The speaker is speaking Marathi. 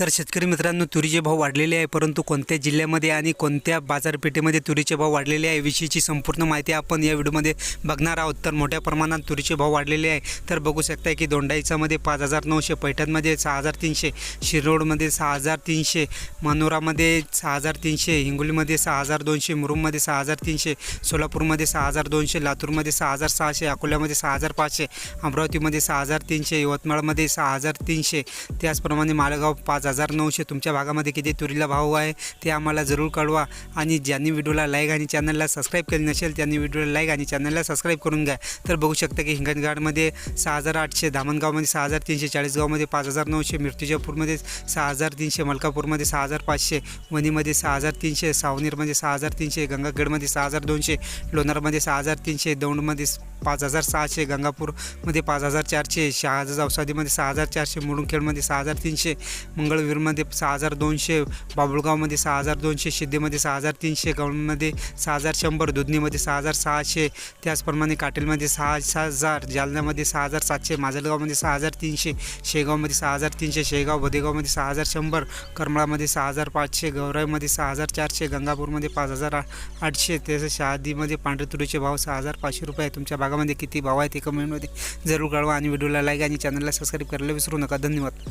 तर शेतकरी मित्रांनो तुरीचे भाव वाढलेले आहे परंतु कोणत्या जिल्ह्यामध्ये आणि कोणत्या बाजारपेठेमध्ये तुरीचे भाव वाढलेले आहे विषयीची संपूर्ण माहिती आपण या व्हिडिओमध्ये बघणार आहोत तर मोठ्या प्रमाणात तुरीचे भाव वाढलेले आहे तर बघू शकता की दोंडाईचामध्ये पाच हजार नऊशे पैठणमध्ये सहा हजार तीनशे शिरोडमध्ये सहा हजार तीनशे मनोरामध्ये सहा हजार तीनशे हिंगोलीमध्ये सहा हजार दोनशे मुरुममध्ये सहा हजार तीनशे सोलापूरमध्ये सहा हजार दोनशे लातूरमध्ये सहा हजार सहाशे अकोल्यामध्ये सहा हजार पाचशे अमरावतीमध्ये सहा हजार तीनशे यवतमाळमध्ये सहा हजार तीनशे त्याचप्रमाणे मालेगाव पाच हजार नऊशे तुमच्या भागामध्ये किती तुरीला भाव आहे ते आम्हाला जरूर कळवा आणि ज्यांनी व्हिडिओला लाईक आणि चॅनलला सबस्क्राईब केले नसेल त्यांनी व्हिडिओला लाईक आणि चॅनलला सबस्क्राईब करून घ्या तर बघू शकता की हिंगणघाटमध्ये सहा हजार आठशे धामणगावमध्ये सहा हजार तीनशे चाळीसगावमध्ये पाच हजार नऊशे मिर्तुजापूरमध्ये सहा हजार तीनशे मलकापूरमध्ये सहा हजार पाचशे वणीमध्ये सहा हजार तीनशे सावनेरमध्ये सहा हजार तीनशे गंगाखेडमध्ये सहा हजार दोनशे लोणारमध्ये सहा हजार तीनशे दौंडमध्ये पाच हजार सहाशे गंगापूरमध्ये पाच हजार चारशे शहाजावसादीमध्ये सहा हजार चारशे मुरुंखेडमध्ये सहा हजार तीनशे मंगळवीरमध्ये सहा हजार दोनशे बाबुळगावमध्ये सहा हजार दोनशे सिद्धीमध्ये सहा हजार तीनशे गवणमध्ये सहा हजार शंभर दुधनीमध्ये सहा हजार सहाशे त्याचप्रमाणे काटेलमध्ये सहा सहा हजार जालन्यामध्ये सहा हजार सातशे माजलगावमध्ये सहा हजार तीनशे शेगावमध्ये सहा हजार तीनशे शेगाव बदेगावमध्ये सहा हजार शंभर करमळामध्ये सहा हजार पाचशे गौराईमध्ये सहा हजार चारशे गंगापूरमध्ये पाच हजार आठशे तसेच शहादीमध्ये पांढरे तुरीचे भाव सहा हजार पाचशे रुपये आहे तुमच्या भागामध्ये किती भाव आहे ते कमेंटमध्ये जरूर कळवा आणि व्हिडिओला लाईक आणि चॅनलला सबस्क्राईब करायला विसरू नका. धन्यवाद.